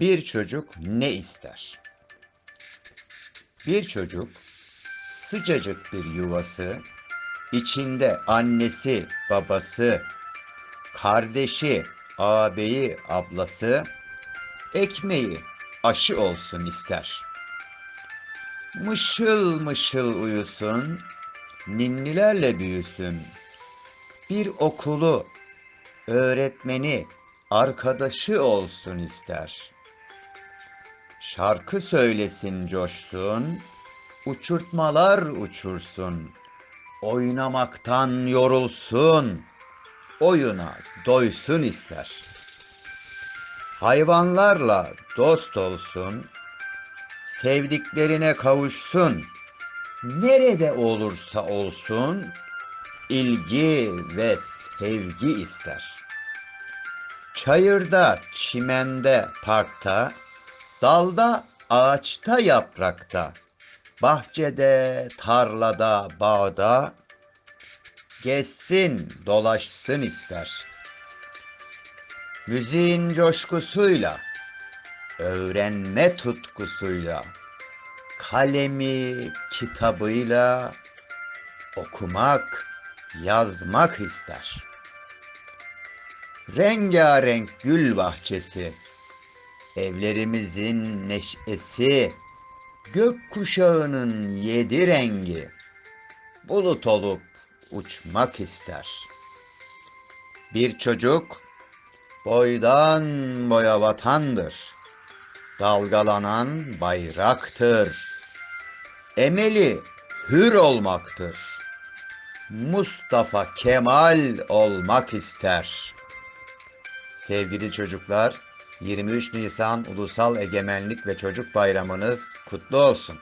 Bir çocuk ne ister? Bir çocuk sıcacık bir yuvası, içinde annesi, babası, kardeşi, ağabeyi, ablası, ekmeği, aşı olsun ister. Mışıl mışıl uyusun, ninnilerle büyüsün. Bir okulu, öğretmeni, arkadaşı olsun ister. Şarkı söylesin coşsun, uçurtmalar uçursun. Oynamaktan yorulsun, oyuna doysun ister. Hayvanlarla dost olsun, sevdiklerine kavuşsun. Nerede olursa olsun, ilgi ve sevgi ister. Çayırda, çimende, parkta, dalda, ağaçta, yaprakta, bahçede, tarlada, bağda, gezsin, dolaşsın ister. Müziğin coşkusuyla, öğrenme tutkusuyla, kalemi, kitabıyla okumak, yazmak ister. Rengarenk gül bahçesi, evlerimizin neşesi, gök kuşağının yedi rengi, bulut olup uçmak ister. Bir çocuk boydan boya vatandır, dalgalanan bayraktır. Emeli hür olmaktır. Mustafa Kemal olmak ister. Sevgili çocuklar, 23 Nisan Ulusal Egemenlik ve Çocuk Bayramınız kutlu olsun.